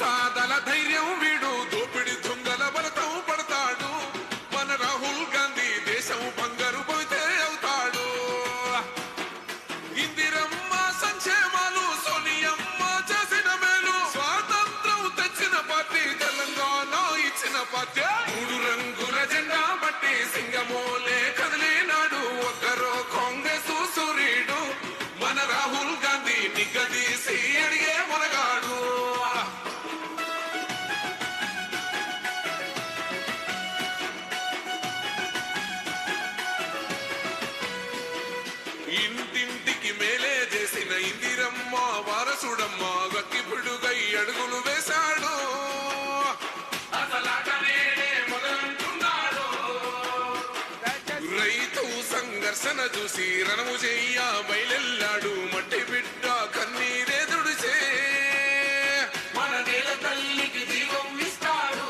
సాదల ధైర్యం వీడు. దోపిడి దొంగల బలతం పడతాడు. మన రాహుల్ గాంధీ దేశం బంగారు పోతే అవుతాడు. ఇందిరమ్మ సంక్షేమాలు సోనియమ్మ చేసిన మేలు. స్వాతంత్రం తెచ్చిన పార్టీ తెలంగాణ ఇచ్చిన పార్టీ. మూడు రంగుల జెండా బట్టి సింగ వాసన చూసి రణము చెయ్య బయలెల్లాడు మట్టి బిడ్డ కన్నీరెదుడిచే మన నేల తల్లికి జీవం ఇస్తాడు.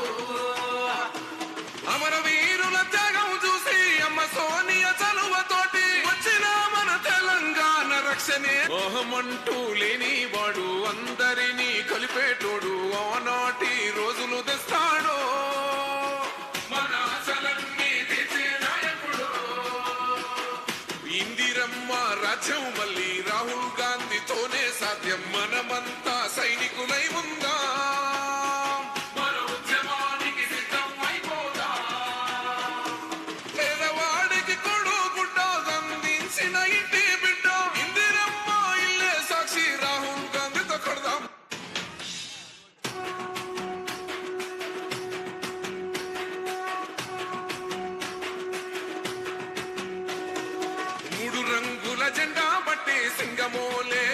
అమర వీరుల త్యాగం చూసి అమ్మ సోనియ చలువతోటి వచ్చిన మన తెలంగాణ రక్షణే. మోహమంటూ లేని వాడు అందరినీ కలిపేటోడు ఆనాటి రోజులు తెస్తాడు. రాజ్యం మళ్ళీ రాహుల్ గాంధీతోనే సాధ్యం. మనమంతా సైనికులై ఉంది. రంగుల జెండా బట్టి సింగమోలే.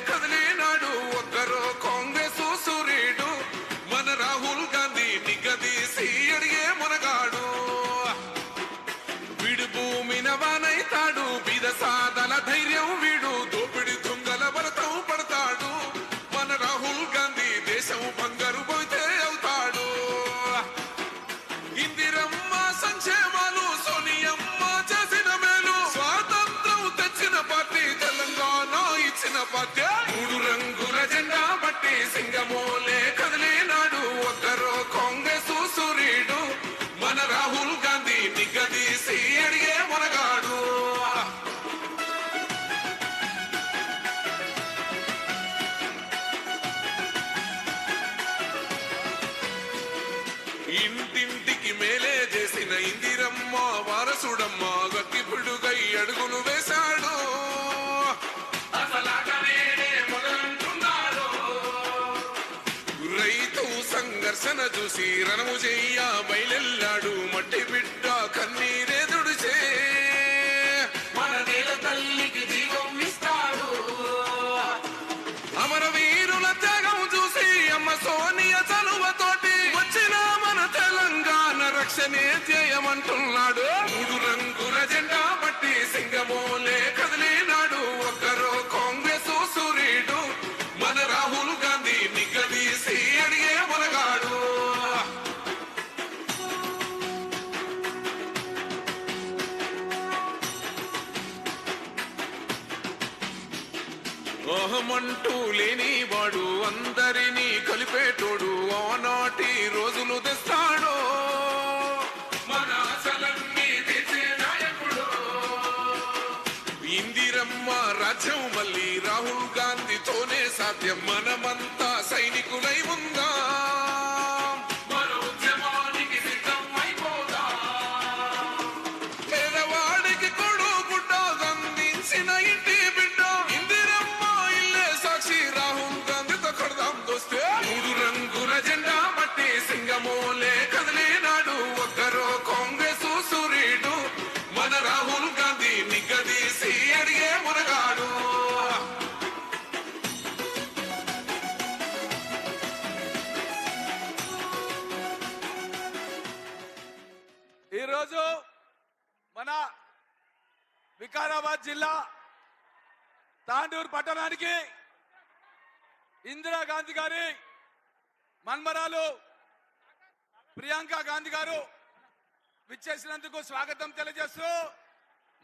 వారసుడమ్మ గక్కిపుడుగై అడుగులు వేశాడు. రైతు సంఘర్షణ చూసి రణము చెయ్య బయలెల్లాడు మట్టి బిడ్డ కన్నీరే దుడిచే మన నేల తల్లికి జీవం ఇస్తాడు. అమరవీరుల తెలంగాణ రక్షణే చేయమంటున్నాడు. మూడు రంగుల జెండా బట్టి సింగమోలే కదిలినాడు. ఒక్కరో కాంగ్రెస్ సూర్యుడు మన రాహుల్ గాంధీ నిగదీసి అడిగే మునగాడు. మోహమంటూ లేని వాడు అందరినీ కలిపేటోడు. ఆనాటి రోజులు తెస్తాడో. ఇందిరమ్మ రాజ్యం మళ్ళీ రాహుల్ గాంధీతోనే సాధ్యం. మనమంతా సైనికులై ఉందా. నిగ్గదీసి అడిగే మునగాడు. ఈరోజు మన వికారాబాద్ జిల్లా తాండూరు పట్టణానికి ఇందిరాగాంధీ గారి మన్మరాలు ప్రియాంక గాంధీ గారు విచ్చేసినందుకు స్వాగతం తెలియజేస్తూ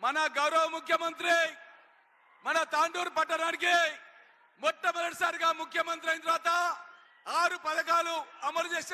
మన గౌరవ ముఖ్యమంత్రి మన తాండూరు పట్టణానికి మొట్టమొదటిసారిగా ముఖ్యమంత్రి అయిన తర్వాత ఆరు పథకాలు అమలు చేసే